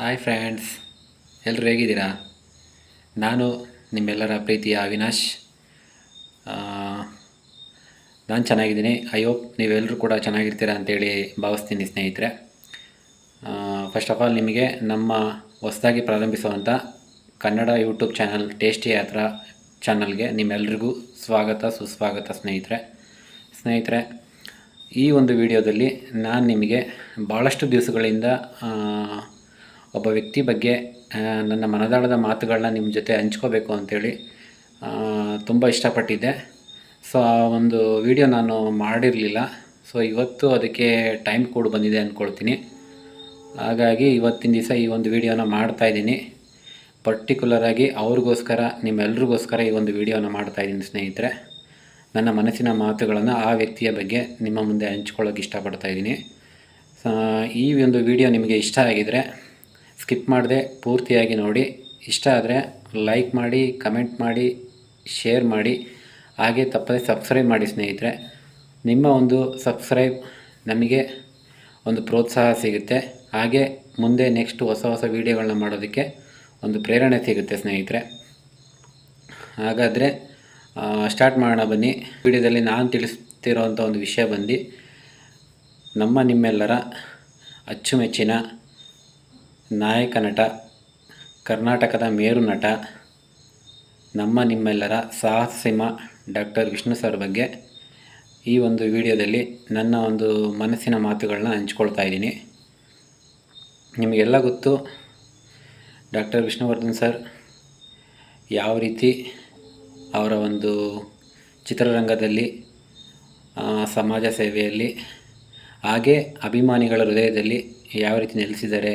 Hi friends ಎಲ್ಲರೂ ಹೇಗಿದ್ದೀರಾ? ನಾನು ನಿಮ್ಮೆಲ್ಲರ ಪ್ರೀತಿಯ ಅವಿನಾಶ್. ನಾನು ಚೆನ್ನಾಗಿದ್ದೀನಿ. ಐ ಹೋಪ್ ನೀವೆಲ್ಲರೂ ಕೂಡ ಚೆನ್ನಾಗಿರ್ತೀರಾ ಅಂತೇಳಿ ಭಾವಿಸ್ತೀನಿ ಸ್ನೇಹಿತರೆ. ಫಸ್ಟ್ ಆಫ್ ಆಲ್ ನಿಮಗೆ ನಮ್ಮ ಹೊಸದಾಗಿ ಪ್ರಾರಂಭಿಸುವಂಥ Kannada YouTube channel tasty Yatra ಚಾನಲ್ಗೆ ನಿಮ್ಮೆಲ್ರಿಗೂ ಸ್ವಾಗತ, ಸುಸ್ವಾಗತ ಸ್ನೇಹಿತರೆ. ಸ್ನೇಹಿತರೆ, ಈ ಒಂದು ವಿಡಿಯೋದಲ್ಲಿ ನಾನು ನಿಮಗೆ ಭಾಳಷ್ಟು ದಿವಸಗಳಿಂದ ಒಬ್ಬ ವ್ಯಕ್ತಿ ಬಗ್ಗೆ ನನ್ನ ಮನದಾಳದ ಮಾತುಗಳನ್ನ ನಿಮ್ಮ ಜೊತೆ ಹಂಚ್ಕೋಬೇಕು ಅಂತೇಳಿ ತುಂಬ ಇಷ್ಟಪಟ್ಟಿದ್ದೆ. ಸೊ, ಆ ಒಂದು ವಿಡಿಯೋ ನಾನು ಮಾಡಿರಲಿಲ್ಲ. ಸೊ, ಇವತ್ತು ಅದಕ್ಕೆ ಟೈಮ್ ಕೂಡ ಬಂದಿದೆ ಅಂದ್ಕೊಳ್ತೀನಿ ಹಾಗಾಗಿ ಇವತ್ತಿನ ದಿವಸ ಈ ಒಂದು ವಿಡಿಯೋನ ಮಾಡ್ತಾಯಿದ್ದೀನಿ ಪರ್ಟಿಕ್ಯುಲರಾಗಿ ಅವ್ರಿಗೋಸ್ಕರ, ನಿಮ್ಮೆಲ್ರಿಗೋಸ್ಕರ ಈ ಒಂದು ವಿಡಿಯೋನ ಮಾಡ್ತಾಯಿದ್ದೀನಿ ಸ್ನೇಹಿತರೆ. ನನ್ನ ಮನಸ್ಸಿನ ಮಾತುಗಳನ್ನು ಆ ವ್ಯಕ್ತಿಯ ಬಗ್ಗೆ ನಿಮ್ಮ ಮುಂದೆ ಹಂಚ್ಕೊಳ್ಳೋಕೆ ಇಷ್ಟಪಡ್ತಾಯಿದ್ದೀನಿ ಈ ಒಂದು ವಿಡಿಯೋ ನಿಮಗೆ ಇಷ್ಟ ಆಗಿದರೆ ಸ್ಕಿಪ್ ಮಾಡದೆ ಪೂರ್ತಿಯಾಗಿ ನೋಡಿ. ಇಷ್ಟ ಆದರೆ ಲೈಕ್ ಮಾಡಿ ಕಮೆಂಟ್ ಮಾಡಿ ಶೇರ್ ಮಾಡಿ. ಹಾಗೆ ತಪ್ಪದೆ ಸಬ್ಸ್ಕ್ರೈಬ್ ಮಾಡಿ ಸ್ನೇಹಿತರೆ. ನಿಮ್ಮ ಒಂದು ಸಬ್ಸ್ಕ್ರೈಬ್ ನಮಗೆ ಒಂದು ಪ್ರೋತ್ಸಾಹ ಸಿಗುತ್ತೆ. ಹಾಗೆ ಮುಂದೆ ನೆಕ್ಸ್ಟ್ ಹೊಸ ಹೊಸ ವೀಡಿಯೋಗಳನ್ನ ಮಾಡೋದಕ್ಕೆ ಒಂದು ಪ್ರೇರಣೆ ಸಿಗುತ್ತೆ ಸ್ನೇಹಿತರೆ. ಹಾಗಾದರೆ ಸ್ಟಾರ್ಟ್ ಮಾಡೋಣ ಬನ್ನಿ. ವಿಡಿಯೋದಲ್ಲಿ ನಾನು ತಿಳಿಸ್ತಿರೋವಂಥ ಒಂದು ವಿಷಯ ಬಂದು, ನಮ್ಮ ನಿಮ್ಮೆಲ್ಲರ ಅಚ್ಚುಮೆಚ್ಚಿನ ನಾಯಕ ನಟ, ಕರ್ನಾಟಕದ ಮೇರು ನಟ, ನಮ್ಮ ನಿಮ್ಮೆಲ್ಲರ ಸಾಹಸಿಮ ಡಾಕ್ಟರ್ ವಿಷ್ಣು ಸರ್ ಬಗ್ಗೆ ಈ ಒಂದು ವಿಡಿಯೋದಲ್ಲಿ ನನ್ನ ಒಂದು ಮನಸ್ಸಿನ ಮಾತುಗಳನ್ನ ಹಂಚ್ಕೊಳ್ತಾ ಇದ್ದೀನಿ. ನಿಮಗೆಲ್ಲ ಗೊತ್ತು, ಡಾಕ್ಟರ್ ವಿಷ್ಣುವರ್ಧನ್ ಸರ್ ಯಾವ ರೀತಿ ಅವರ ಒಂದು ಚಿತ್ರರಂಗದಲ್ಲಿ ಸಮಾಜ ಸೇವೆಯಲ್ಲಿ, ಹಾಗೆ ಅಭಿಮಾನಿಗಳ ಹೃದಯದಲ್ಲಿ ಯಾವ ರೀತಿ ನೆಲೆಸಿದ್ದಾರೆ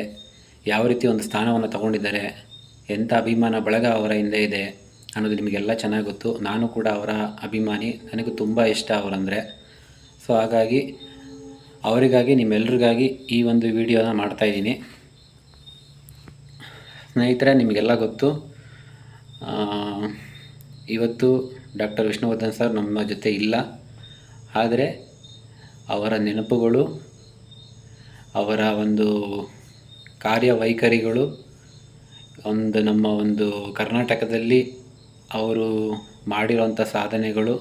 ಯಾವ ರೀತಿ ಒಂದು ಸ್ಥಾನವನ್ನು ತಗೊಂಡಿದ್ದಾರೆ, ಎಂಥ ಅಭಿಮಾನ ಬಳಗ ಅವರ ಹಿಂದೆ ಇದೆ ಅನ್ನೋದು ನಿಮಗೆಲ್ಲ ಚೆನ್ನಾಗಿ ಗೊತ್ತು. ನಾನು ಕೂಡ ಅವರ ಅಭಿಮಾನಿ. ನನಗೂ ತುಂಬ ಇಷ್ಟ ಅವರಂದರೆ. ಸೊ ಹಾಗಾಗಿ ಅವರಿಗಾಗಿ, ನಿಮ್ಮೆಲ್ರಿಗಾಗಿ ಈ ಒಂದು ವಿಡಿಯೋನ ಮಾಡ್ತಾಯಿದ್ದೀನಿ ಸ್ನೇಹಿತರೆ, ನಿಮಗೆಲ್ಲ ಗೊತ್ತು ಇವತ್ತು ಡಾಕ್ಟರ್ ವಿಷ್ಣುವರ್ಧನ್ ಸರ್ ನಮ್ಮ ಜೊತೆ ಇಲ್ಲ. ಆದರೆ ಅವರ ನೆನಪುಗಳು, ಅವರ ಒಂದು ಕಾರ್ಯವೈಖರಿಗಳು. ಒಂದು ನಮ್ಮ ಒಂದು ಕರ್ನಾಟಕದಲ್ಲಿ ಅವರು ಮಾಡಿರೋಂಥ ಸಾಧನೆಗಳು,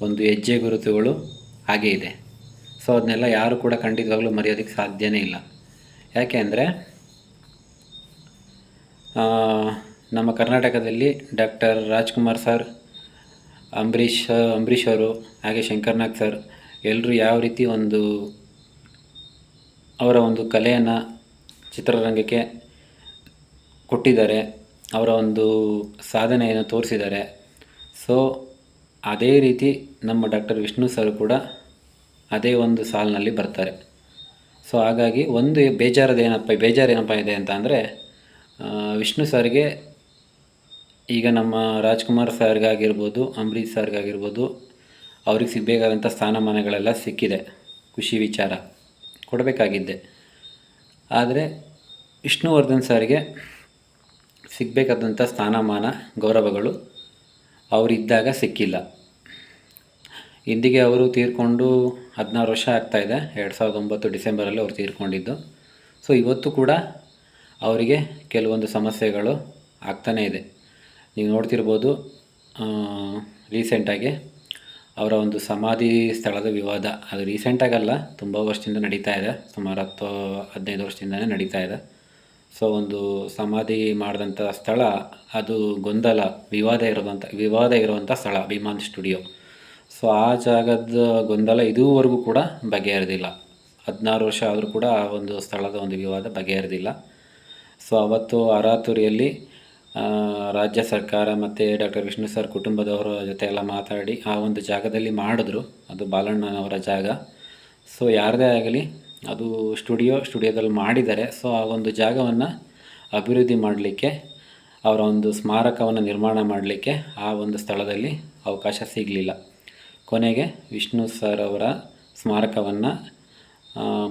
ಒಂದು ಹೆಜ್ಜೆ ಗುರುತುಗಳು ಹಾಗೇ ಇದೆ. ಸೊ, ಅದನ್ನೆಲ್ಲ ಯಾರು ಕೂಡ ಖಂಡಿತವಾಗ್ಲೂ ಮರೆಯೋದಕ್ಕೆ ಸಾಧ್ಯನೇ ಇಲ್ಲ. ಯಾಕೆ ಅಂದರೆ ನಮ್ಮ ಕರ್ನಾಟಕದಲ್ಲಿ ಡಾಕ್ಟರ್ ರಾಜ್ಕುಮಾರ್ ಸರ್, ಅಂಬರೀಷ್ ಅಂಬರೀಷ್ ಅವರು, ಹಾಗೆ ಶಂಕರ್ನಾಗ್ ಸರ್, ಎಲ್ಲರೂ ಯಾವ ರೀತಿ ಒಂದು ಅವರ ಒಂದು ಕಲೆಯನ್ನು ಚಿತ್ರರಂಗಕ್ಕೆ ಕೊಟ್ಟಿದ್ದಾರೆ. ಅವರ ಒಂದು ಸಾಧನೆಯನ್ನು ತೋರಿಸಿದ್ದಾರೆ. ಸೊ ಅದೇ ರೀತಿ ನಮ್ಮ ಡಾಕ್ಟರ್ ವಿಷ್ಣು ಸರ್ ಕೂಡ ಅದೇ ಒಂದು ಸಾಲಿನಲ್ಲಿ ಬರ್ತಾರೆ. ಸೊ ಹಾಗಾಗಿ ಒಂದು ಬೇಜಾರದ ಏನಪ್ಪ, ಬೇಜಾರು ಏನಪ್ಪ ಇದೆ ಅಂತ ಅಂದರೆ ವಿಷ್ಣು ಸರ್ಗೆ ಈಗ ನಮ್ಮ ರಾಜ್ಕುಮಾರ್ ಸರ್ಗಾಗಿರ್ಬೋದು, ಅಂಬರೀಷ್ ಸರ್ಗಾಗಿರ್ಬೋದು, ಅವ್ರಿಗೆ ಸಿಗಬೇಕಾದಂಥ ಸ್ಥಾನಮಾನಗಳೆಲ್ಲ ಸಿಕ್ಕಿದೆ. ಖುಷಿ ವಿಚಾರ. ಕೊಡಬೇಕಾಗಿದ್ದೆ. ಆದರೆ ವಿಷ್ಣುವರ್ಧನ್ ಸರ್ಗೆ ಸಿಗಬೇಕಾದಂಥ ಸ್ಥಾನಮಾನ, ಗೌರವಗಳು ಅವರಿದ್ದಾಗ ಸಿಕ್ಕಿಲ್ಲ. ಇಂದಿಗೆ ಅವರು ತೀರ್ಕೊಂಡು ಹದಿನಾರು ವರ್ಷ ಆಗ್ತಾಯಿದೆ ಎರಡು ಸಾವಿರದ ಒಂಬತ್ತು ಡಿಸೆಂಬರಲ್ಲಿ ಅವರು ತೀರ್ಕೊಂಡಿದ್ದು. ಸೊ, ಇವತ್ತು ಕೂಡ ಅವರಿಗೆ ಕೆಲವೊಂದು ಸಮಸ್ಯೆಗಳು ಆಗ್ತಾನೇ ಇದೆ. ನೀವು ನೋಡ್ತಿರ್ಬೋದು ರೀಸೆಂಟಾಗಿ ಅವರ ಒಂದು ಸಮಾಧಿ ಸ್ಥಳದ ವಿವಾದ ಅದು ರೀಸೆಂಟಾಗಲ್ಲ ತುಂಬ ವರ್ಷದಿಂದ ನಡೀತಾ ಇದೆ, ಸುಮಾರು ಹತ್ತು, ಹದಿನೈದು ವರ್ಷದಿಂದನೇ ನಡೀತಾ ಇದೆ. ಸೊ ಒಂದು ಸಮಾಧಿ ಮಾಡಿದಂಥ ಸ್ಥಳ, ಅದು ಗೊಂದಲ, ವಿವಾದ ಇರೋದಂಥ ವಿವಾದ ಇರುವಂಥ ಸ್ಥಳ ಅಭಿಮಾನ್ ಸ್ಟುಡಿಯೋ. ಸೊ ಆ ಜಾಗದ ಗೊಂದಲ ಇದುವರೆಗೂ ಕೂಡ ಬಗೆಹರಿದಿಲ್ಲ. ಹದಿನಾರು ವರ್ಷ ಆದರೂ ಕೂಡ ಆ ಒಂದು ಸ್ಥಳದ ಒಂದು ವಿವಾದ ಬಗೆಹರಿದಿಲ್ಲ. ಸೊ ಅವತ್ತು ಅರಾತುರಿಯಲ್ಲಿ ರಾಜ್ಯ ಸರ್ಕಾರ ಮತ್ತು ಡಾಕ್ಟರ್ ವಿಷ್ಣು ಸರ್ ಕುಟುಂಬದವರ ಜೊತೆ ಎಲ್ಲ ಮಾತಾಡಿ ಆ ಒಂದು ಜಾಗದಲ್ಲಿ ಮಾಡಿದ್ರು. ಅದು ಬಾಲಣ್ಣನವರ ಜಾಗ. ಸೊ ಯಾರದೇ ಆಗಲಿ ಅದು ಸ್ಟುಡಿಯೋ ಸ್ಟುಡಿಯೋದಲ್ಲಿ ಮಾಡಿದ್ದಾರೆ. ಸೊ ಆ ಒಂದು ಜಾಗವನ್ನು ಅಭಿವೃದ್ಧಿ ಮಾಡಲಿಕ್ಕೆ, ಅವರ ಒಂದು ಸ್ಮಾರಕವನ್ನು ನಿರ್ಮಾಣ ಮಾಡಲಿಕ್ಕೆ ಆ ಒಂದು ಸ್ಥಳದಲ್ಲಿ ಅವಕಾಶ ಸಿಗಲಿಲ್ಲ. ಕೊನೆಗೆ ವಿಷ್ಣು ಸರ್ ಅವರ ಸ್ಮಾರಕವನ್ನು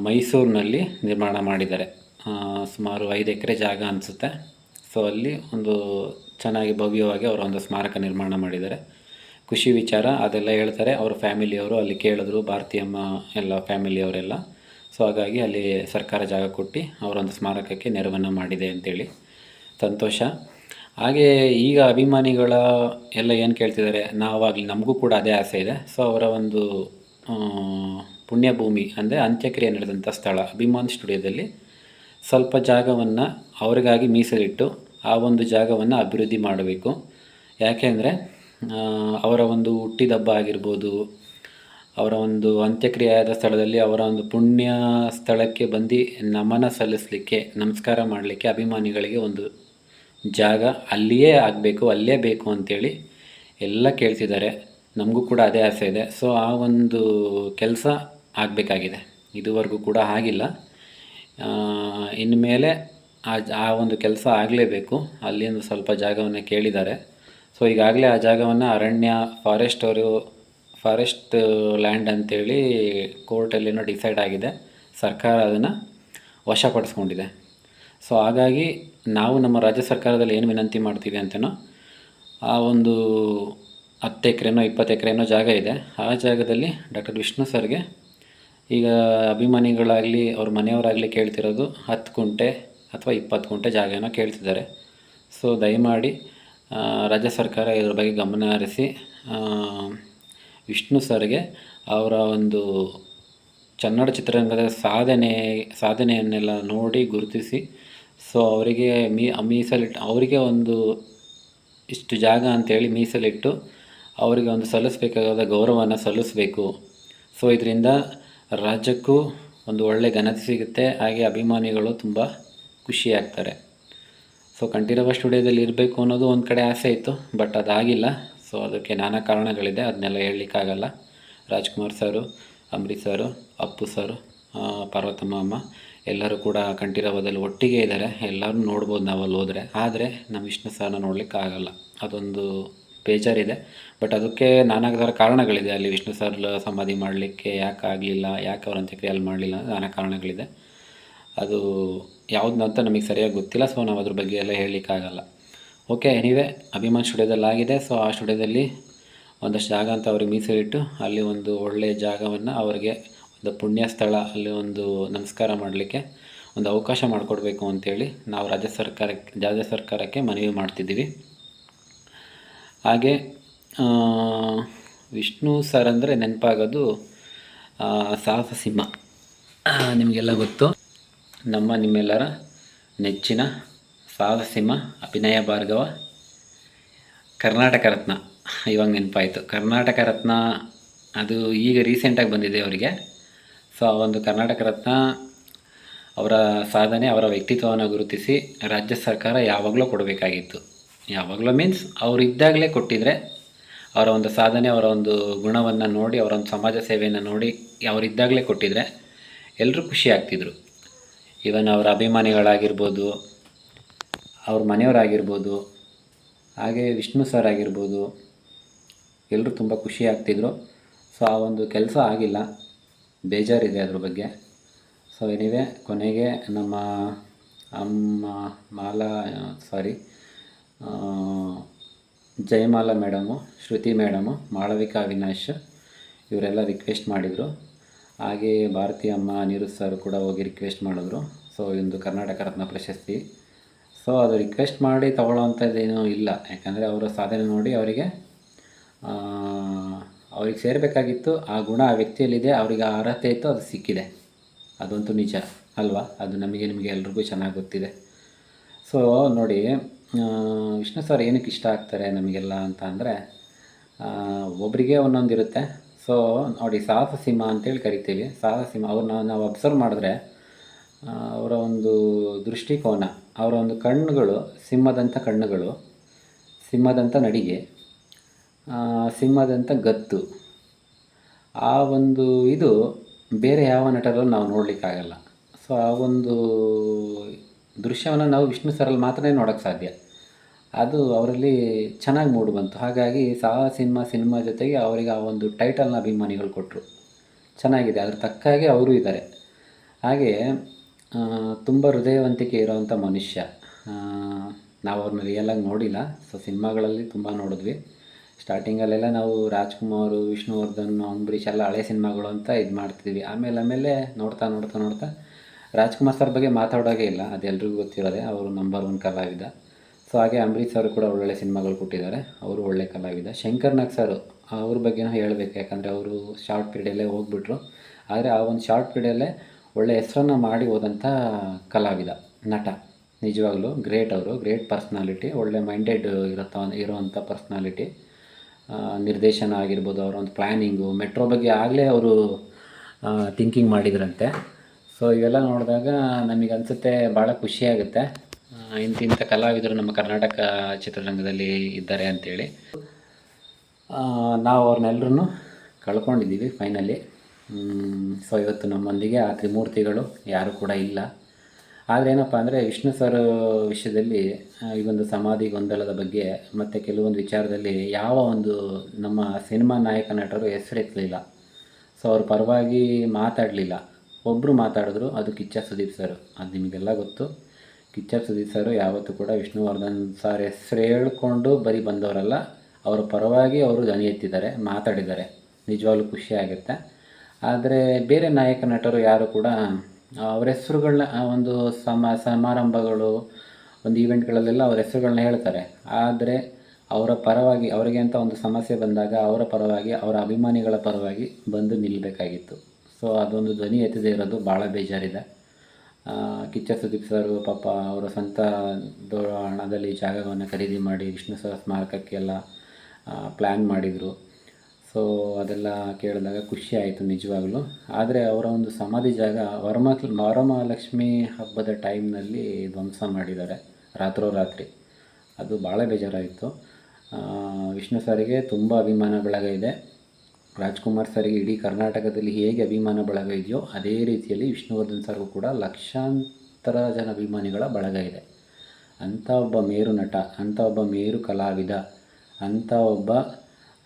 ಮೈಸೂರಿನಲ್ಲಿ ನಿರ್ಮಾಣ ಮಾಡಿದ್ದಾರೆ. ಸುಮಾರು ಐದು ಎಕರೆ ಜಾಗ ಅನಿಸುತ್ತೆ. ಸೊ ಅಲ್ಲಿ ಒಂದು ಚೆನ್ನಾಗಿ ಭವ್ಯವಾಗಿ ಅವರ ಒಂದು ಸ್ಮಾರಕ ನಿರ್ಮಾಣ ಮಾಡಿದ್ದಾರೆ. ಖುಷಿ ವಿಚಾರ, ಅದೆಲ್ಲ ಹೇಳ್ತಾರೆ. ಅವ್ರ ಫ್ಯಾಮಿಲಿಯವರು ಅಲ್ಲಿ ಕೇಳಿದ್ರು, ಭಾರತೀಯಮ್ಮ ಎಲ್ಲ ಫ್ಯಾಮಿಲಿಯವರೆಲ್ಲ ಸೊ ಹಾಗಾಗಿ ಅಲ್ಲಿ ಸರ್ಕಾರ ಜಾಗ ಕೊಟ್ಟು ಅವರೊಂದು ಸ್ಮಾರಕಕ್ಕೆ ನೆರವನ್ನು ಮಾಡಿದೆ ಅಂತೇಳಿ. ಸಂತೋಷ. ಹಾಗೆ ಈಗ ಅಭಿಮಾನಿಗಳ ಎಲ್ಲ ಏನು ಕೇಳ್ತಿದ್ದಾರೆ? ನಾವಾಗಲಿ ನಮಗೂ ಕೂಡ ಅದೇ ಆಸೆ ಇದೆ. ಸೊ ಅವರ ಒಂದು ಪುಣ್ಯಭೂಮಿ ಅಂದರೆ ಅಂತ್ಯಕ್ರಿಯೆ ನಡೆದಂಥ ಸ್ಥಳ, ಅಭಿಮಾನ್ ಸ್ಟುಡಿಯೋದಲ್ಲಿ ಸ್ವಲ್ಪ ಜಾಗವನ್ನು ಅವರಿಗಾಗಿ ಮೀಸಲಿಟ್ಟು ಆ ಒಂದು ಜಾಗವನ್ನು ಅಭಿವೃದ್ಧಿ ಮಾಡಬೇಕು. ಯಾಕೆಂದರೆ ಅವರ ಒಂದು ಹುಟ್ಟಿದಬ್ಬ ಆಗಿರ್ಬೋದು, ಅವರ ಒಂದು ಅಂತ್ಯಕ್ರಿಯೆಯಾದ ಸ್ಥಳದಲ್ಲಿ ಅವರ ಒಂದು ಪುಣ್ಯ ಸ್ಥಳಕ್ಕೆ ಬಂದು ನಮನ ಸಲ್ಲಿಸಲಿಕ್ಕೆ, ನಮಸ್ಕಾರ ಮಾಡಲಿಕ್ಕೆ ಅಭಿಮಾನಿಗಳಿಗೆ ಒಂದು ಜಾಗ ಅಲ್ಲಿಯೇ ಆಗಬೇಕು, ಅಲ್ಲೇ ಬೇಕು ಅಂತೇಳಿ ಎಲ್ಲ ಕೇಳ್ತಿದ್ದಾರೆ. ನಮಗೂ ಕೂಡ ಅದೇ ಆಸೆ ಇದೆ. ಸೊ ಆ ಒಂದು ಕೆಲಸ ಆಗಬೇಕಾಗಿದೆ. ಇದುವರೆಗೂ ಕೂಡ ಆಗಿಲ್ಲ. ಇನ್ಮೇಲೆ ಆ ಆ ಒಂದು ಕೆಲಸ ಆಗಲೇಬೇಕು. ಅಲ್ಲಿ ಒಂದು ಸ್ವಲ್ಪ ಜಾಗವನ್ನು ಕೇಳಿದ್ದಾರೆ. ಸೊ ಈಗಾಗಲೇ ಆ ಜಾಗವನ್ನು ಅರಣ್ಯ ಫಾರೆಸ್ಟ್ ಅವರು ಫಾರೆಸ್ಟ್ ಲ್ಯಾಂಡ್ ಅಂತೇಳಿ ಕೋರ್ಟಲ್ಲೇನೋ ಡಿಸೈಡ್ ಆಗಿದೆ. ಸರ್ಕಾರ ಅದನ್ನು ವಶಪಡಿಸ್ಕೊಂಡಿದೆ. ಸೊ ಹಾಗಾಗಿ ನಾವು ನಮ್ಮ ರಾಜ್ಯ ಸರ್ಕಾರದಲ್ಲಿ ಏನು ವಿನಂತಿ ಮಾಡ್ತೀವಿ ಅಂತನೋ, ಆ ಒಂದು ಹತ್ತು ಎಕರೆನೋ, ಇಪ್ಪತ್ತು ಎಕರೆನೋ ಜಾಗ ಇದೆ. ಆ ಜಾಗದಲ್ಲಿ ಡಾಕ್ಟರ್ ವಿಷ್ಣು ಸರ್ಗೆ ಈಗ ಅಭಿಮಾನಿಗಳಾಗಲಿ ಅವ್ರ ಮನೆಯವರಾಗಲಿ ಕೇಳ್ತಿರೋದು ಹತ್ತು ಕುಂಟೆ ಅಥವಾ ಇಪ್ಪತ್ತು ಕುಂಟೆ ಜಾಗನ ಕೇಳ್ತಿದ್ದಾರೆ. ಸೊ ದಯಮಾಡಿ ರಾಜ್ಯ ಸರ್ಕಾರ ಇದ್ರ ಬಗ್ಗೆ ಗಮನ ಹರಿಸಿ ವಿಷ್ಣು ಸರ್ಗೆ ಅವರ ಒಂದು ಕನ್ನಡ ಚಿತ್ರರಂಗದ ಸಾಧನೆ, ಸಾಧನೆಯನ್ನೆಲ್ಲ ನೋಡಿ ಗುರುತಿಸಿ ಸೊ ಅವರಿಗೆ ಮೀ ಮೀಸಲಿಟ್ಟು ಅವರಿಗೆ ಒಂದು ಇಷ್ಟು ಜಾಗ ಅಂತೇಳಿ ಮೀಸಲಿಟ್ಟು, ಅವರಿಗೆ ಒಂದು ಸಲ್ಲಿಸಬೇಕಾದ ಗೌರವವನ್ನು ಸಲ್ಲಿಸಬೇಕು. ಸೊ ಇದರಿಂದ ರಾಜ್ಯಕ್ಕೂ ಒಂದು ಒಳ್ಳೆ ಘನತೆ ಸಿಗುತ್ತೆ. ಹಾಗೆ ಅಭಿಮಾನಿಗಳು ತುಂಬ ಖುಷಿಯಾಗ್ತಾರೆ. ಸೊ ಕಂಠೀರವ ಸ್ಟುಡಿಯೋದಲ್ಲಿ ಇರಬೇಕು ಅನ್ನೋದು ಒಂದು ಕಡೆ ಆಸೆ ಇತ್ತು, ಬಟ್ ಅದಾಗಿಲ್ಲ. ಸೊ ಅದಕ್ಕೆ ನಾನಾ ಕಾರಣಗಳಿದೆ. ಅದನ್ನೆಲ್ಲ ಹೇಳಲಿಕ್ಕಾಗಲ್ಲ. ರಾಜ್ಕುಮಾರ್ ಸರು ಅಂಬರೀಶ್ ಸರು, ಅಪ್ಪು ಸರು ಪಾರ್ವತಮ್ಮ ಅಮ್ಮ ಎಲ್ಲರೂ ಕೂಡ ಕಂಠೀರವದಲ್ಲಿ ಒಟ್ಟಿಗೆ ಇದ್ದಾರೆ. ಎಲ್ಲರೂ ನೋಡ್ಬೋದು ನಾವು ಅಲ್ಲಿ ಹೋದರೆ. ಆದರೆ, ನಮ್ಮ ವಿಷ್ಣು ಸರ್ನ ನೋಡಲಿಕ್ಕಾಗಲ್ಲ. ಅದೊಂದು ಬೇಜಾರಿದೆ. ಬಟ್ ಅದಕ್ಕೆ ನಾನಾ ಥರ ಕಾರಣಗಳಿದೆ. ಅಲ್ಲಿ ವಿಷ್ಣು ಸರ್ ಸಮಾಧಿ ಮಾಡಲಿಕ್ಕೆ ಯಾಕೆ ಆಗಲಿಲ್ಲ, ಯಾಕೆ ಅವ್ರ ಅಂತ್ಯಕ್ರಿಯೆ ಅಲ್ಲಿ ಮಾಡಲಿಲ್ಲ ನಾನಾ ಕಾರಣಗಳಿದೆ. ಅದು ಅಂತ ನಮಗೆ ಸರಿಯಾಗಿ ಗೊತ್ತಿಲ್ಲ ಸೊ ನಾವು ಅದ್ರ ಬಗ್ಗೆ ಎಲ್ಲ ಹೇಳಲಿಕ್ಕಾಗಲ್ಲ. ಓಕೆ ಎನಿವೆ ಅಭಿಮಾನ್ ಸ್ಟುಡಿಯೋದಲ್ಲಿ ಆಗಿದೆ. ಸೊ ಆ ಸ್ಟುಡಿಯೋದಲ್ಲಿ ಒಂದಷ್ಟು ಜಾಗ ಅಂತ ಅವ್ರಿಗೆ ಮೀಸಲಿಟ್ಟು ಅಲ್ಲಿ ಒಂದು ಒಳ್ಳೆಯ ಜಾಗವನ್ನು ಅವರಿಗೆ ಒಂದು ಪುಣ್ಯ ಸ್ಥಳ, ಅಲ್ಲಿ ಒಂದು ನಮಸ್ಕಾರ ಮಾಡಲಿಕ್ಕೆ ಒಂದು ಅವಕಾಶ ಮಾಡಿಕೊಡ್ಬೇಕು ಅಂತೇಳಿ ನಾವು ರಾಜ್ಯ ಸರ್ಕಾರಕ್ಕೆ ರಾಜ್ಯ ಸರ್ಕಾರಕ್ಕೆ ಮನವಿ ಮಾಡ್ತಿದ್ದೀವಿ. ಹಾಗೆ ವಿಷ್ಣು ಸರ್ ಅಂದರೆ ನೆನಪಾಗೋದು ಸಾಹಸ ಸಿಂಹ. ನಿಮಗೆಲ್ಲ ಗೊತ್ತು. ನಮ್ಮ ನಿಮ್ಮೆಲ್ಲರ ನೆಚ್ಚಿನ ಸಾಹಸ ಸಿಂಹ, ಅಭಿನಯ ಭಾರ್ಗವ. ಕರ್ನಾಟಕ ರತ್ನ. ಇವಾಗ ನೆನಪಾಯಿತು. ಕರ್ನಾಟಕ ರತ್ನ, ಅದು ಈಗ ರೀಸೆಂಟಾಗಿ ಬಂದಿದೆ ಅವರಿಗೆ. ಸೊ ಆ ಒಂದು ಕರ್ನಾಟಕ ರತ್ನ ಅವರ ಸಾಧನೆ, ಅವರ ವ್ಯಕ್ತಿತ್ವವನ್ನು ಗುರುತಿಸಿ, ರಾಜ್ಯ ಸರ್ಕಾರ ಯಾವಾಗಲೂ ಕೊಡಬೇಕಾಗಿತ್ತು. ಯಾವಾಗಲೂ ಮೀನ್ಸ್ ಅವರು ಇದ್ದಾಗಲೇ ಕೊಟ್ಟಿದ್ರೆ ಅವರ ಒಂದು ಸಾಧನೆ, ಅವರ ಒಂದು ಗುಣವನ್ನು ನೋಡಿ, ಅವರ ಒಂದು ಸಮಾಜ ಸೇವೆಯನ್ನು ನೋಡಿ ಅವರಿದ್ದಾಗಲೇ ಕೊಟ್ಟಿದ್ರೆ ಎಲ್ಲರೂ ಖುಷಿ ಆಗ್ತಿದ್ರು. ಈವನ್ ಅವರ ಅಭಿಮಾನಿಗಳಾಗಿರ್ಬೋದು, ಅವ್ರ ಮನೆಯವರಾಗಿರ್ಬೋದು, ಹಾಗೆ ವಿಷ್ಣು ಸರ್ ಆಗಿರ್ಬೋದು ಎಲ್ಲರೂ ತುಂಬ ಖುಷಿ ಆಗ್ತಿದ್ರು. ಸೊ ಆ ಒಂದು ಕೆಲಸ ಆಗಿಲ್ಲ. ಬೇಜಾರಿದೆ ಅದ್ರ ಬಗ್ಗೆ. ಸೊ ಎನಿವೆ ಕೊನೆಗೆ ನಮ್ಮ ಅಮ್ಮ, Mala sorry Jayamala madam, Shruti madam, Malavika Avinash ಇವರೆಲ್ಲ ರಿಕ್ವೆಸ್ಟ್ ಮಾಡಿದರು. ಹಾಗೆ ಭಾರತಿ ಅಮ್ಮ ಸರ್ ಕೂಡ ಹೋಗಿ ರಿಕ್ವೆಸ್ಟ್ ಮಾಡಿದ್ರು. ಸೊ ಇದೊಂದು ಕರ್ನಾಟಕ ರತ್ನ ಪ್ರಶಸ್ತಿ. ಸೊ ಅದು ರಿಕ್ವೆಸ್ಟ್ ಮಾಡಿ ತೊಗೊಳ್ಳೋವಂಥದ್ದೇನೂ ಇಲ್ಲ. ಯಾಕಂದರೆ ಅವರ ಸಾಧನೆ ನೋಡಿ ಅವರಿಗೆ ಅವ್ರಿಗೆ ಸೇರಬೇಕಾಗಿತ್ತು. ಆ ಗುಣ ಆ ವ್ಯಕ್ತಿಯಲ್ಲಿದೆ. ಅವರಿಗೆ ಆ ಅರ್ಹತೆ ಇತ್ತು. ಅದು ಸಿಕ್ಕಿದೆ. ಅದಂತೂ ನಿಜ. ಅಲ್ವಾ? ಅದು ನಮಗೆ ನಿಮಗೆ ಎಲ್ರಿಗೂ ಚೆನ್ನಾಗಿ ಗೊತ್ತಿದೆ. ಸೊ ನೋಡಿ ವಿಷ್ಣು ಸರ್ ಏನಕ್ಕೆ ಇಷ್ಟ ಆಗ್ತಾರೆ ನಮಗೆಲ್ಲ ಅಂತ ಅಂದರೆ ಒಬ್ಬರಿಗೆ ಒಂದೊಂದು ಇರುತ್ತೆ. ಸೊ ನೋಡಿ, ಸಾಹಸ ಸಿಂಹ ಅಂತೇಳಿ ಕರಿತೀವಿ. ಸಾಹಸ ಸಿಂಹ, ಅವ್ರನ್ನ ನಾವು ಅಬ್ಸರ್ವ್ ಮಾಡಿದ್ರೆ ಅವರ ಒಂದು ದೃಷ್ಟಿಕೋನ, ಅವರ ಒಂದು ಕಣ್ಣುಗಳು, ಸಿಂಹದಂಥ ಕಣ್ಣುಗಳು, ಸಿಂಹದಂಥ ನಡಿಗೆ ಸಿಂಹದಂಥ ಗತ್ತು, ಆ ಒಂದು ಇದು ಬೇರೆ ಯಾವ ನಟರಲ್ಲೂ ನಾವು ನೋಡಲಿಕ್ಕಾಗಲ್ಲ. ಸೊ ಆ ಒಂದು ದೃಶ್ಯವನ್ನು ನಾವು ವಿಷ್ಣು ಸರಲ್ಲಿ ಮಾತ್ರ ನೋಡೋಕ್ಕೆ ಸಾಧ್ಯ. ಅದು ಅವರಲ್ಲಿ ಚೆನ್ನಾಗಿ ಮೂಡಿ ಬಂತು. ಹಾಗಾಗಿ ಸಹ ಸಿನಿಮಾ ಸಿನಿಮಾ ಜೊತೆಗೆ ಅವರಿಗೆ ಆ ಒಂದು ಟೈಟಲ್ನ ಅಭಿಮಾನಿಗಳು ಕೊಟ್ಟರು ಚೆನ್ನಾಗಿದೆ. ಅದ್ರ ತಕ್ಕಾಗೆ ಅವರು ಇದ್ದಾರೆ ಹಾಗೆ ತುಂಬ ಹೃದಯವಂತಿಕೆ ಇರೋವಂಥ ಮನುಷ್ಯ. ನಾವು ಅವ್ರನ್ನ ರಿಯಲಾಗಿ ನೋಡಿಲ್ಲ. ಸೊ ಸಿನಿಮಾಗಳಲ್ಲಿ ತುಂಬ ನೋಡಿದ್ವಿ. ಸ್ಟಾರ್ಟಿಂಗಲ್ಲೆಲ್ಲ ನಾವು ರಾಜ್ಕುಮಾರ್, ವಿಷ್ಣುವರ್ಧನ್, ಅಂಬರೀಷ್ ಎಲ್ಲ ಹಳೆ ಸಿನಿಮಾಗಳು ಅಂತ ಇದು ಮಾಡ್ತಿದ್ವಿ. ಆಮೇಲೆ ಆಮೇಲೆ ನೋಡ್ತಾ ನೋಡ್ತಾ ನೋಡ್ತಾ ರಾಜ್ಕುಮಾರ್ ಸರ್ ಬಗ್ಗೆ ಮಾತಾಡೋದೇ ಇಲ್ಲ, ಅದೆಲ್ರಿಗೂ ಗೊತ್ತಿರೋದೆ. ಅವರು ನಂಬರ್ ಒನ್ ಕಲಾವಿದ. ಸೊ ಹಾಗೆ ಅಂಬರೀಷ್ ಅವರು ಕೂಡ ಒಳ್ಳೊಳ್ಳೆ ಸಿನಿಮಾಗಳು ಕೊಟ್ಟಿದ್ದಾರೆ. ಅವರು ಒಳ್ಳೆ ಕಲಾವಿದ. ಶಂಕರ್ ನಾಗ್ ಸರ್, ಅವ್ರ ಬಗ್ಗೆನೂ ಹೇಳಬೇಕು. ಯಾಕಂದರೆ ಅವರು ಶಾರ್ಟ್ ಪೀರಿಯಡಲ್ಲೇ ಹೋಗ್ಬಿಟ್ರು. ಆದರೆ ಆ ಒಂದು ಶಾರ್ಟ್ ಪೀರಿಯಡಲ್ಲೇ ಒಳ್ಳೆ ಹೆಸರನ್ನು ಮಾಡಿ ಹೋದಂಥ ಕಲಾವಿದ, ನಟ. ನಿಜವಾಗ್ಲೂ ಗ್ರೇಟ್ ಅವರು. ಗ್ರೇಟ್ ಪರ್ಸ್ನಾಲಿಟಿ ಒಳ್ಳೆ ಮೈಂಡೆಡ್ ಇರುತ್ತ ಇರೋವಂಥ ಪರ್ಸ್ನಾಲಿಟಿ ನಿರ್ದೇಶನ ಆಗಿರ್ಬೋದು, ಅವರ ಒಂದು ಪ್ಲ್ಯಾನಿಂಗು ಮೆಟ್ರೋ ಬಗ್ಗೆ ಆಗಲೇ ಅವರು ಥಿಂಕಿಂಗ್ ಮಾಡಿದ್ರಂತೆ. ಸೊ ಇವೆಲ್ಲ ನೋಡಿದಾಗ ನಮಗೆ ಅನಿಸುತ್ತೆ ಭಾಳ ಖುಷಿಯಾಗುತ್ತೆ ಇಂತಿಂಥ ಕಲಾವಿದರು ನಮ್ಮ ಕರ್ನಾಟಕ ಚಿತ್ರರಂಗದಲ್ಲಿ ಇದ್ದಾರೆ ಅಂತೇಳಿ. ಆ, ನಾವು ಅವ್ರನ್ನೆಲ್ಲರೂ ಕಳ್ಕೊಂಡಿದ್ದೀವಿ ಫೈನಲಿ ಸೊ ಇವತ್ತು ನಮ್ಮೊಂದಿಗೆ ಆ ತ್ರಿಮೂರ್ತಿಗಳು ಯಾರೂ ಕೂಡ ಇಲ್ಲ. ಆದರೆ ಏನಪ್ಪ ಅಂದರೆ ವಿಷ್ಣು ಸರ್ ವಿಷಯದಲ್ಲಿ ಈ ಒಂದು ಸಮಾಧಿ ಗೊಂದಲದ ಬಗ್ಗೆ ಮತ್ತು ಕೆಲವೊಂದು ವಿಚಾರದಲ್ಲಿ ಯಾವ ಒಂದು ನಮ್ಮ ಸಿನಿಮಾ ನಾಯಕ ನಟರು ಹೆಸರೆತ್ತಲಿಲ್ಲ ಸೊ ಅವ್ರ ಪರವಾಗಿ ಮಾತಾಡಲಿಲ್ಲ. ಒಬ್ಬರು ಮಾತಾಡಿದ್ರು, ಅದು ಕಿಚ್ಚ ಸುದೀಪ್ ಸರ್. ಅದು ನಿಮಗೆಲ್ಲ ಗೊತ್ತು. ಕಿಚ್ಚ ಸುದೀಪ್ ಸರ್ ಯಾವತ್ತೂ ಕೂಡ ವಿಷ್ಣುವರ್ಧನ್ ಸರ್ ಹೆಸರು ಹೇಳ್ಕೊಂಡು ಬರೀ ಬಂದವರಲ್ಲ, ಅವರ ಪರವಾಗಿ ಅವರು ದನಿ ಎತ್ತಿದ್ದಾರೆ, ಮಾತಾಡಿದ್ದಾರೆ. ನಿಜವಾಗ್ಲೂ ಖುಷಿ ಆಗುತ್ತೆ. ಆದರೆ ಬೇರೆ ನಾಯಕ ನಟರು ಯಾರು ಕೂಡ ಅವರ ಹೆಸರುಗಳನ್ನ ಒಂದು ಸಮ, ಸಮಾರಂಭಗಳು, ಒಂದು ಈವೆಂಟ್ಗಳಲ್ಲೆಲ್ಲ ಅವ್ರ ಹೆಸರುಗಳನ್ನ ಹೇಳ್ತಾರೆ. ಆದರೆ ಅವರ ಪರವಾಗಿ, ಅವರಿಗೆ ಅಂತ ಒಂದು ಸಮಸ್ಯೆ ಬಂದಾಗ ಅವರ ಪರವಾಗಿ, ಅವರ ಅಭಿಮಾನಿಗಳ ಪರವಾಗಿ ಬಂದು ನಿಲ್ಲಬೇಕಾಗಿತ್ತು ಸೊ ಅದೊಂದು ಧ್ವನಿ ಎತ್ತದೇ ಇರೋದು, ಭಾಳ ಬೇಜಾರಿದೆ. ಕಿಚ್ಚ ಸುದೀಪ್ ಸರ್, ಪಾಪ ಅವರ ಸ್ವಂತ ಹಣದಲ್ಲಿ ಜಾಗವನ್ನು ಖರೀದಿ ಮಾಡಿ ವಿಷ್ಣು ಸರ್ ಸ್ಮಾರಕಕ್ಕೆಲ್ಲ ಪ್ಲ್ಯಾನ್ ಮಾಡಿದರು. ಸೊ ಅದೆಲ್ಲ ಕೇಳಿದಾಗ ಖುಷಿ ಆಯಿತು ನಿಜವಾಗ್ಲೂ. ಆದರೆ ಅವರ ಒಂದು ಸಮಾಧಿ ಜಾಗ ವರಮ, ವರಮಹಾಲಕ್ಷ್ಮಿ ಹಬ್ಬದ ಟೈಮ್ನಲ್ಲಿ ಧ್ವಂಸ ಮಾಡಿದ್ದಾರೆ, ರಾತ್ರೋರಾತ್ರಿ. ಅದು ಭಾಳ ಬೇಜಾರಾಯಿತು. ವಿಷ್ಣು ಸರಿಗೆ ತುಂಬ ಅಭಿಮಾನ ಬಳಗ ಇದೆ ರಾಜ್ಕುಮಾರ್ ಸರ್ಗೆ ಇಡೀ ಕರ್ನಾಟಕದಲ್ಲಿ ಹೇಗೆ ಅಭಿಮಾನ ಬಳಗ ಇದೆಯೋ ಅದೇ ರೀತಿಯಲ್ಲಿ ವಿಷ್ಣುವರ್ಧನ್ ಸರ್ಗೂ ಕೂಡ ಲಕ್ಷಾಂತರ ಜನ ಅಭಿಮಾನಿಗಳ ಬಳಗ ಇದೆ. ಅಂಥ ಒಬ್ಬ ಮೇರು ನಟ, ಅಂಥ ಒಬ್ಬ ಮೇರು ಕಲಾವಿದ, ಅಂಥ ಒಬ್ಬ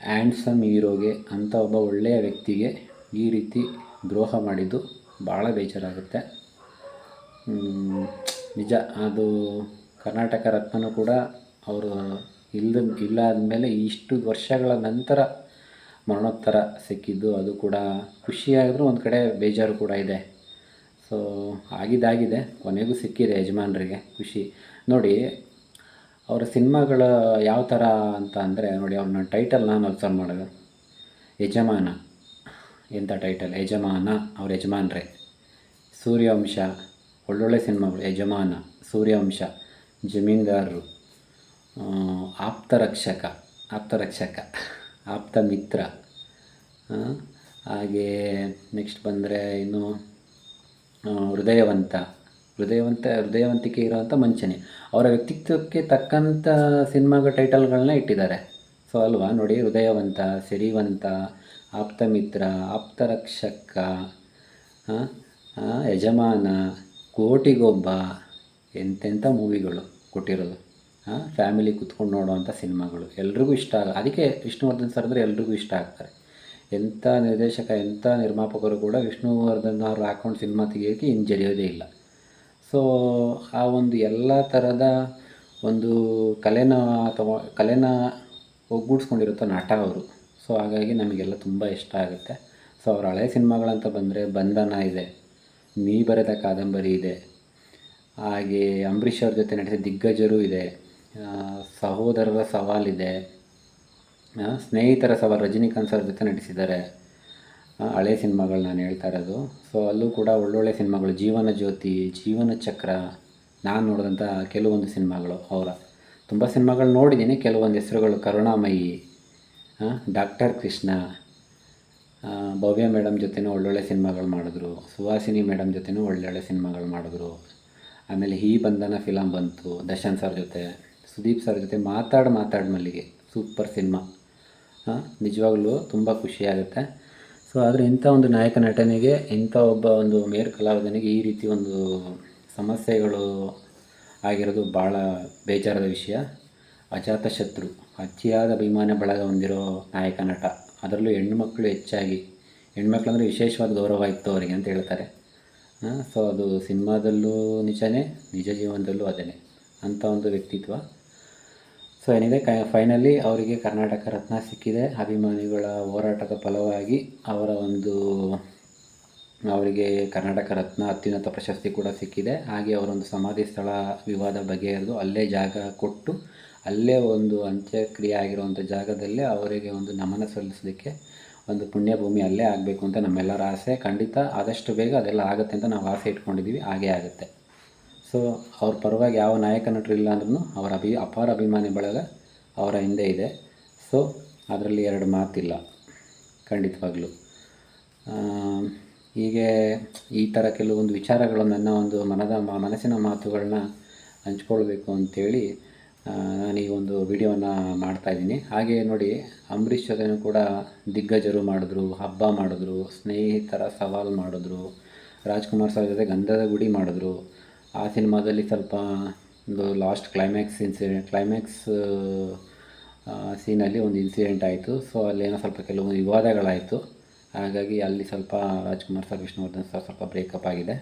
ಆ್ಯಂಡ್ಸಮ್ ಹೀರೋಗೆ, ಅಂಥ ಒಬ್ಬ ಒಳ್ಳೆಯ ವ್ಯಕ್ತಿಗೆ ಈ ರೀತಿ ದ್ರೋಹ ಮಾಡಿದ್ದು ಭಾಳ ಬೇಜಾರಾಗುತ್ತೆ. ನಿಜ, ಅದು ಕರ್ನಾಟಕ ರತ್ನನೂ ಕೂಡ ಅವರು ಇಲ್ಲದ ಇಲ್ಲ ಆದಮೇಲೆ ಇಷ್ಟು ವರ್ಷಗಳ ನಂತರ ಮರಣೋತ್ತರ ಸಿಕ್ಕಿದ್ದು, ಅದು ಕೂಡ ಖುಷಿಯಾದರೂ ಒಂದು ಕಡೆ ಬೇಜಾರು ಕೂಡ ಇದೆ. ಸೊ ಆಗಿದ್ದಾಗಿದೆ. ಕೊನೆಗೂ ಸಿಕ್ಕಿದೆ ಯಜಮಾನರಿಗೆ ಖುಷಿ. ನೋಡಿ, ಅವರ ಸಿನಿಮಾಗಳ ಯಾವ ಥರ ಅಂತ ಅಂದರೆ, ನೋಡಿ, ಅವ್ರನ್ನ ಟೈಟಲ್ ನಾನು ಅಬ್ಸರ್ವ್ ಮಾಡೋದು. ಯಜಮಾನ. ಎಂಥ ಟೈಟಲ್ ಯಜಮಾನ, ಅವ್ರ ಯಜಮಾನ್ರೆ. ಸೂರ್ಯವಂಶ. ಒಳ್ಳೊಳ್ಳೆ ಸಿನಿಮಾಗಳು. ಯಜಮಾನ, ಸೂರ್ಯವಂಶ, ಜಮೀನ್ದಾರರು ಆಪ್ತರಕ್ಷಕ. ಆಪ್ತರಕ್ಷಕ. ಆಪ್ತ ಮಿತ್ರ. ಹಾಗೇ ನೆಕ್ಸ್ಟ್ ಬಂದರೆ ಇನ್ನು ಹೃದಯವಂತ. ಹೃದಯವಂತ, ಹೃದಯವಂತಿಕೆ ಇರೋವಂಥ ಮಂಚನೆ. ಅವರ ವ್ಯಕ್ತಿತ್ವಕ್ಕೆ ತಕ್ಕಂಥ ಸಿನಿಮಾಗಳ ಟೈಟಲ್ಗಳನ್ನ ಇಟ್ಟಿದ್ದಾರೆ. ಸೊ ಅಲ್ವಾ? ನೋಡಿ, ಹೃದಯವಂತ ಸಿರಿವಂತ ಆಪ್ತಮಿತ್ರ ಆಪ್ತರಕ್ಷಕ ಆಪ್ತ ರಕ್ಷಕ ಯಜಮಾನ, ಕೋಟಿಗೊಬ್ಬ ಎಂತೆಂಥ ಮೂವಿಗಳು ಕೊಟ್ಟಿರೋದು. ಫ್ಯಾಮಿಲಿ ಕುತ್ಕೊಂಡು ನೋಡುವಂಥ ಸಿನಿಮಾಗಳು. ಎಲ್ರಿಗೂ ಇಷ್ಟ ಆಗ, ಅದಕ್ಕೆ ವಿಷ್ಣುವರ್ಧನ್ ಸರ್ ಅಂದರೆ ಎಲ್ರಿಗೂ ಇಷ್ಟ ಆಗ್ತಾರೆ. ಎಂಥ ನಿರ್ದೇಶಕ ಎಂಥ ನಿರ್ಮಾಪಕರು ಕೂಡ ವಿಷ್ಣುವರ್ಧನ್ ಅವರು ಹಾಕೊಂಡು ಸಿನಿಮಾ ತೆಗಿಯೋಕ್ಕೆ ಹಿಂಜರಿಯೋದೇ ಇಲ್ಲ. ಸೊ ಆ ಒಂದು ಎಲ್ಲ ಥರದ ಒಂದು ಕಲೆನ ಅಥವಾ ಕಲೆನ ಒಗ್ಗೂಡಿಸ್ಕೊಂಡಿರುತ್ತೋ ನಟ ಅವರು. ಸೊ ಹಾಗಾಗಿ ನಮಗೆಲ್ಲ ತುಂಬ ಇಷ್ಟ ಆಗುತ್ತೆ. ಸೊ ಅವ್ರ ಹಳೆ ಸಿನಿಮಾಗಳಂತ ಬಂದರೆ ಬಂಧನ ಇದೆ ನೀ ಬರೆದ ಕಾದಂಬರಿ ಇದೆ, ಹಾಗೆ ಅಂಬರೀಷ್ ಅವ್ರ ಜೊತೆ ನಡೆಸಿದ ದಿಗ್ಗಜರು ಇದೆ. ಸಹೋದರರ ಸವಾಲಿದೆ. ಸ್ನೇಹಿತರ ಸವಾಲು. ರಜನಿಕಾಂತ್ ಸರ್ ಜೊತೆ ನಟಿಸಿದ್ದಾರೆ. ಹಳೆ ಸಿನಿಮಾಗಳು ನಾನು ಹೇಳ್ತಾ ಇರೋದು. ಸೊ ಅಲ್ಲೂ ಕೂಡ ಒಳ್ಳೊಳ್ಳೆ ಸಿನಿಮಾಗಳು. ಜೀವನ ಜ್ಯೋತಿ, ಜೀವನ ಚಕ್ರ. ನಾನು ನೋಡಿದಂಥ ಕೆಲವೊಂದು ಸಿನಿಮಾಗಳು. ಅವರ ತುಂಬ ಸಿನಿಮಾಗಳು ನೋಡಿದ್ದೀನಿ. ಕೆಲವೊಂದು ಹೆಸರುಗಳು ಕರುಣಾಮಯಿ ಡಾಕ್ಟರ್ ಕೃಷ್ಣ ಭವ್ಯ ಮೇಡಮ್ ಜೊತೆನೂ ಒಳ್ಳೊಳ್ಳೆ ಸಿನಿಮಾಗಳು ಮಾಡಿದ್ರು. ಸುಹಾಸಿನಿ ಮೇಡಮ್ ಜೊತೆನೂ ಒಳ್ಳೊಳ್ಳೆ ಸಿನಿಮಾಗಳು ಮಾಡಿದ್ರು. ಆಮೇಲೆ ಹೀ ಬಂಧನ ಫಿಲಮ್ ಬಂತು ದರ್ಶನ್ ಸರ್ ಜೊತೆ. ಸುದೀಪ್ ಸರ್ ಜೊತೆ ಮಾತಾಡಿ ಮಾತಾಡಿ ಮಲ್ಲಿಗೆ. Super cinema. ಹಾಂ, ನಿಜವಾಗ್ಲೂ ತುಂಬ ಖುಷಿಯಾಗುತ್ತೆ. ಸೊ ಆದರೆ ಇಂಥ ಒಂದು ನಾಯಕ ನಟನಿಗೆ, ಇಂಥ ಒಬ್ಬ ಒಂದು ಮೇರು ಕಲಾವಿದನಿಗೆ ಈ ರೀತಿ ಒಂದು ಸಮಸ್ಯೆಗಳು ಆಗಿರೋದು ಭಾಳ ಬೇಜಾರದ ವಿಷಯ. ಅಜಾತಶತ್ರು ಅತಿಯಾದ ಅಭಿಮಾನ ಬಳಗ ಹೊಂದಿರೋ ನಾಯಕ ನಟ. ಅದರಲ್ಲೂ ಹೆಣ್ಣುಮಕ್ಕಳು ಹೆಚ್ಚಾಗಿ. ಹೆಣ್ಮಕ್ಳು ಅಂದರೆ ವಿಶೇಷವಾದ ಗೌರವ ಇತ್ತು ಅವರಿಗೆ ಅಂತ ಹೇಳ್ತಾರೆ. ಸೊ ಅದು ಸಿನಿಮಾದಲ್ಲೂ ನಿಜನೇ, ನಿಜ ಜೀವನದಲ್ಲೂ ಅದೇ ಅಂಥ ಒಂದು ವ್ಯಕ್ತಿತ್ವ. ಸೊ ಏನಿದೆ, ಕ ಫೈನಲಿ ಅವರಿಗೆ ಕರ್ನಾಟಕ ರತ್ನ ಸಿಕ್ಕಿದೆ. ಅಭಿಮಾನಿಗಳ ಹೋರಾಟದ ಫಲವಾಗಿ ಅವರ ಒಂದು, ಅವರಿಗೆ ಕರ್ನಾಟಕ ರತ್ನ ಅತ್ಯುನ್ನತ ಪ್ರಶಸ್ತಿ ಕೂಡ ಸಿಕ್ಕಿದೆ. ಹಾಗೆ ಅವರೊಂದು ಸಮಾಧಿ ಸ್ಥಳ, ವಿವಾದ ಬಗೆಹರಿದು ಅಲ್ಲೇ ಜಾಗ ಕೊಟ್ಟು, ಅಲ್ಲೇ ಒಂದು ಅಂತ್ಯಕ್ರಿಯೆ ಆಗಿರುವಂಥ ಜಾಗದಲ್ಲೇ ಅವರಿಗೆ ಒಂದು ನಮನ ಸಲ್ಲಿಸಲಿಕ್ಕೆ ಒಂದು ಪುಣ್ಯಭೂಮಿ ಅಲ್ಲೇ ಆಗಬೇಕು ಅಂತ ನಮ್ಮೆಲ್ಲರ ಆಸೆ. ಖಂಡಿತ ಆದಷ್ಟು ಬೇಗ ಅದೆಲ್ಲ ಆಗುತ್ತೆ ಅಂತ ನಾವು ಆಸೆ ಇಟ್ಕೊಂಡಿದ್ದೀವಿ. ಹಾಗೇ ಆಗುತ್ತೆ. ಸೊ ಅವ್ರ ಪರವಾಗಿ ಯಾವ ನಾಯಕ ನಟರು ಅಂದ್ರೂ ಅವರ ಅಭಿ, ಅಪಾರ ಅಭಿಮಾನಿ ಬಳಗ ಅವರ ಹಿಂದೆ ಇದೆ. ಸೊ, ಅದರಲ್ಲಿ ಎರಡು ಮಾತಿಲ್ಲ. ಖಂಡಿತವಾಗ್ಲೂ. ಹೀಗೆ ಈ ಥರ ಕೆಲವೊಂದು ವಿಚಾರಗಳು ನನ್ನ ಒಂದು ಮನದ ಮನಸ್ಸಿನ ಮಾತುಗಳನ್ನ ಹಂಚ್ಕೊಳ್ಬೇಕು ಅಂಥೇಳಿ ನಾನು ಈ ಒಂದು ವಿಡಿಯೋನ ಮಾಡ್ತಾಯಿದ್ದೀನಿ ಹಾಗೆ ನೋಡಿ, ಅಂಬರೀಷ್ ಜೊತೆನೂ ಕೂಡ ದಿಗ್ಗಜರು ಮಾಡಿದ್ರು, ಹಬ್ಬ ಮಾಡಿದ್ರು, ಸ್ನೇಹಿತರ ಸವಾಲು ಮಾಡಿದ್ರು, ರಾಜ್ಕುಮಾರ್ ಸರ್ ಜೊತೆ ಗಂಧದ ಗುಡಿ ಮಾಡಿದ್ರು. ಆ ಸಿನಿಮಾದಲ್ಲಿ ಸ್ವಲ್ಪ ಒಂದು ಲಾಸ್ಟ್ ಕ್ಲೈಮ್ಯಾಕ್ಸ್ ಇನ್ಸಿಡೆಂಟ್ ಕ್ಲೈಮ್ಯಾಕ್ಸ್ ಸೀನಲ್ಲಿ ಒಂದು ಇನ್ಸಿಡೆಂಟ್ ಆಯಿತು. ಸೊ ಅಲ್ಲೇನೋ ಸ್ವಲ್ಪ ಕೆಲವು ವಿವಾದಗಳಾಯಿತು. ಹಾಗಾಗಿ ಅಲ್ಲಿ ಸ್ವಲ್ಪ ರಾಜ್ಕುಮಾರ್ ಸರ್, ವಿಷ್ಣುವರ್ಧನ್ ಸರ್ ಸ್ವಲ್ಪ ಬ್ರೇಕಪ್ ಆಗಿದೆ.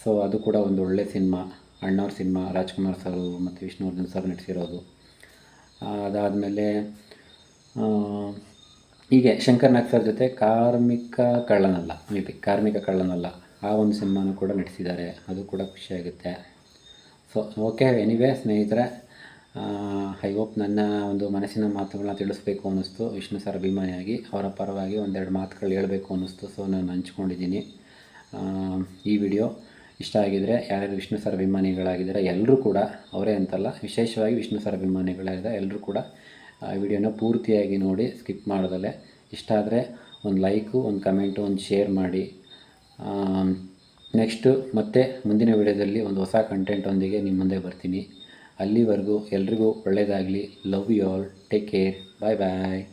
ಸೊ ಅದು ಕೂಡ ಒಂದು ಒಳ್ಳೆ ಸಿನಿಮಾ. ಅಣ್ಣವ್ರ ಸಿನಿಮಾ, ರಾಜ್ಕುಮಾರ್ ಸರ್ ಮತ್ತು ವಿಷ್ಣುವರ್ಧನ್ ಸರ್ ನಟಿಸಿರೋದು. ಅದಾದಮೇಲೆ ಹೀಗೆ ಶಂಕರ್ ನಾಗ್ ಸರ್ ಜೊತೆ ಕಾರ್ಮಿಕ ಕಳ್ಳನಲ್ಲ ಮೇ ಬಿ ಕಾರ್ಮಿಕ ಕಳ್ಳನಲ್ಲ. ಆ ಒಂದು ಸಿನಿಮಾನು ಕೂಡ ನಟಿಸಿದ್ದಾರೆ ಅದು ಕೂಡ ಖುಷಿಯಾಗುತ್ತೆ ಸೊ ಓಕೆ ಎನಿವೇ ಸ್ನೇಹಿತರೆ ಐ ಹೋಪ್ ನನ್ನ ಒಂದು ಮನಸ್ಸಿನ ಮಾತುಗಳನ್ನ ತಿಳಿಸ್ಬೇಕು ಅನ್ನಿಸ್ತು. ವಿಷ್ಣು ಸರ್ ಅಭಿಮಾನಿಯಾಗಿ ಅವರ ಪರವಾಗಿ ಒಂದೆರಡು ಮಾತುಗಳು ಹೇಳಬೇಕು ಅನ್ನಿಸ್ತು. ಸೊ ನಾನು ಹಂಚ್ಕೊಂಡಿದ್ದೀನಿ. ಈ ವಿಡಿಯೋ ಇಷ್ಟ ಆಗಿದರೆ, ಯಾರ್ಯಾರು ವಿಷ್ಣು ಸರ್ ಅಭಿಮಾನಿಗಳಾಗಿದ್ದಾರೆ ಎಲ್ಲರೂ ಕೂಡ, ಅವರೇ ಅಂತಲ್ಲ, ವಿಶೇಷವಾಗಿ ವಿಷ್ಣು ಸರ್ ಅಭಿಮಾನಿಗಳಾಗಿದ್ದಾರೆ ಎಲ್ಲರೂ ಕೂಡ, ಆ, ವಿಡಿಯೋನ ಪೂರ್ತಿಯಾಗಿ ನೋಡಿ, ಸ್ಕಿಪ್ ಮಾಡೋದಲ್ಲೇ. ಇಷ್ಟ ಆದರೆ, ಒಂದು ಲೈಕು, ಒಂದು ಕಮೆಂಟು, ಒಂದು ಶೇರ್ ಮಾಡಿ. ನೆಕ್ಸ್ಟು ಮತ್ತೆ ಮುಂದಿನ ವಿಡಿಯೋದಲ್ಲಿ ಒಂದು ಹೊಸ ಕಂಟೆಂಟೊಂದಿಗೆ ನಿಮ್ಮ ಮುಂದೆ ಬರ್ತೀನಿ. ಅಲ್ಲಿವರೆಗೂ ಎಲ್ರಿಗೂ ಒಳ್ಳೆಯದಾಗಲಿ love you all take care bye bye